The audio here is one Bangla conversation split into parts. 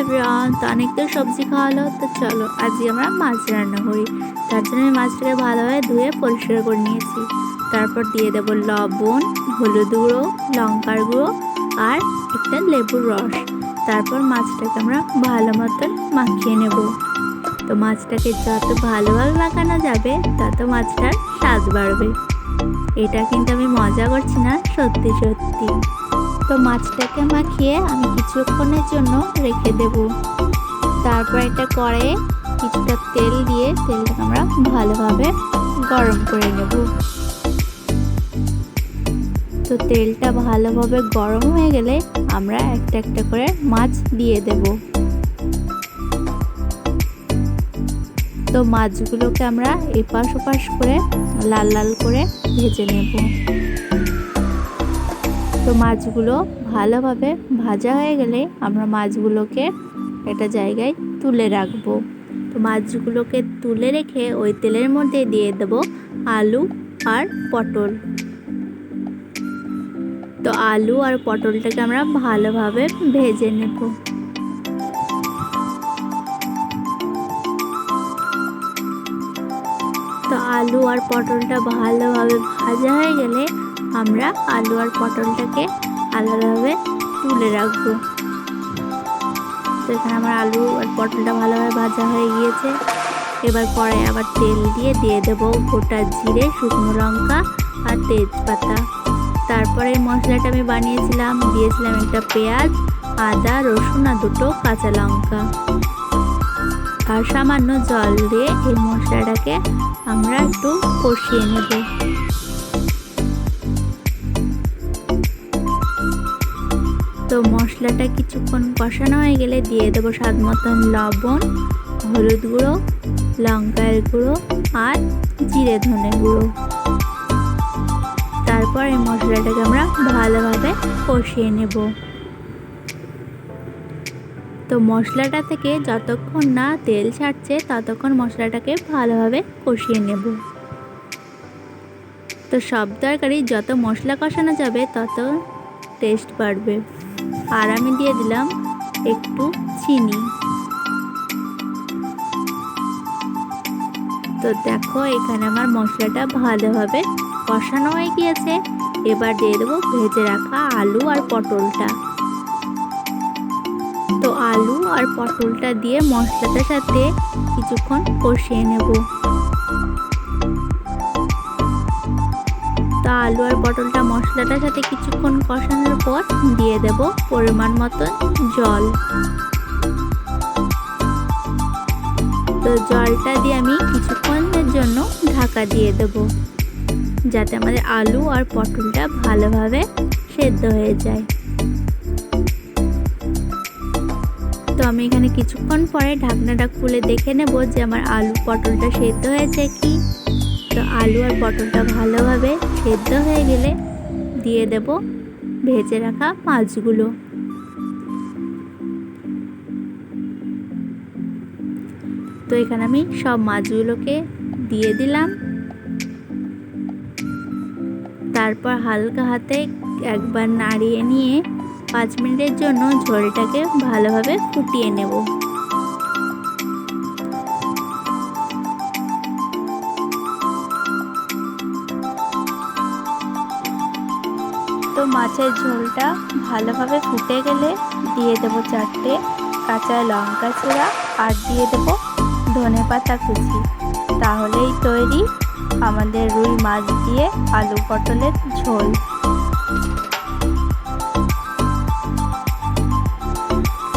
এভরিওয়ান তো অনেক তো সবজি খাওয়া হলো তো চলো আজকে আমরা মাছ রান্না করি। তার জন্য আমি মাছটাকে ভালোভাবে ধুয়ে পরিষ্কার করে নিয়েছি। তারপর দিয়ে দেবো লবণ, হলুদ গুঁড়ো, লঙ্কার গুঁড়ো আর একটা লেবুর রস। তারপর মাছটাকে আমরা ভালো মতন মাখিয়ে নেব। তো মাছটাকে যত ভালোভাবে মাখানো যাবে, তত মাছটার স্বাদ বাড়বে। এটা কিন্তু আমি মজা করছি না, সত্যি সত্যি। তো মাছটাকে মাখিয়ে আমি কিছুক্ষণের জন্য রেখে দেব। তারপর এটা করে কিছুটা তেল দিয়ে তেলটাকে আমরা ভালোভাবে গরম করে নেব। তো তেলটা ভালোভাবে গরম হয়ে গেলে আমরা একটা একটা করে মাছ দিয়ে দেব। তো মাছগুলোকে আমরা এপাশ ওপাশ করে লাল লাল করে ভেজে নেব। তো মাছগুলো ভালোভাবে ভাজা হয়ে গেলে আমরা মাছগুলোকে একটা জায়গায় তুলে রাখব। তো মাছগুলোকে তুলে রেখে ওই তেলের মধ্যে দিয়ে দেব আলু আর পটল। তো আলু আর পটলটাকে আমরা ভালোভাবে ভেজে নেব। তো আলু আর পটলটা ভালোভাবে ভাজা হয়ে গেলে আমরা আলু আর পটলটাকে আলাদাভাবে তুলে রাখব। তো এখানে আমার আলু আর পটলটা ভালোভাবে ভাজা হয়ে গিয়েছে। এবার পরে আবার তেল দিয়ে দিয়ে দেব গোটা জিরে, শুকনো লঙ্কা আর তেজপাতা। তারপরে মশলাটা আমি বানিয়েছিলাম, দিয়েছিলাম একটা পেঁয়াজ, আদা, রসুন আর দুটো কাঁচা লঙ্কা। আর সামান্য জল দিয়ে এই মশলাটাকে আমরা একটু কষিয়ে নেব। তো মশলাটা কিছুক্ষণ কষানো হয়ে গেলে দিয়ে দেবো স্বাদ মতন লবণ, হলুদ গুঁড়ো, লঙ্কার গুঁড়ো আর জিরে ধনে গুঁড়ো। তারপর এই মশলাটাকে আমরা ভালোভাবে কষিয়ে নেব। তো মশলাটা থেকে যতক্ষণ না তেল ছাড়ছে, ততক্ষণ মশলাটাকে ভালোভাবে কষিয়ে নেব। তো সব তরকারি যত মশলা কষানো যাবে, তত টেস্ট বাড়বে। আর আমি দিয়ে দিলাম একটু চিনি। তো দেখো, এখানে আমার মশলাটা ভালোভাবে কষানো হয়ে গিয়েছে। এবার দিয়ে দেবো ভেজে রাখা আলু আর পটলটা। তো আলু আর পটলটা দিয়ে মশলাটার সাথে কিছুক্ষণ কষিয়ে নেব। তো আলু আর পটলটা মশলাটার সাথে কিছুক্ষণ কষানোর পর দিয়ে দেব পরিমাণ মতো জল। তো জলটা দিয়ে আমি কিছুক্ষণের জন্য ঢাকা দিয়ে দেব, যাতে আমাদের আলু আর পটলটা ভালোভাবে সেদ্ধ হয়ে যায়। তো আমি এখানে কিছুক্ষণ পরে ঢাকনাটা খুলে দেখে নেব যে আমার আলু পটলটা সেদ্ধ হয়েছে কি। তো আলু আর পটলটা ভালোভাবে সেদ্ধ হয়ে গেলে দিয়ে দেব ভেজে রাখা মাছগুলো। তো এখানে আমি সব মাছগুলোকে দিয়ে দিলাম। তারপর হালকা হাতে একবার নাড়িয়ে নিয়ে পাঁচ মিনিটের জন্য ঝোলটাকে ভালোভাবে ফুটিয়ে নেব। মাছের ঝোলটা ভালোভাবে ফুটে গেলে দিয়ে দেবো চারটে কাঁচা লঙ্কা ছেঁড়া আর দিয়ে দেবো ধনে পাতা কুচি। তাহলেই তৈরি আমাদের রুই মাছ দিয়ে আলু পটলের ঝোল।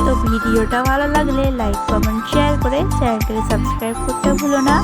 তো ভিডিওটা ভালো লাগলে লাইক কমেন্ট শেয়ার করে চ্যানেলটাকে সাবস্ক্রাইব করতে ভুলো না।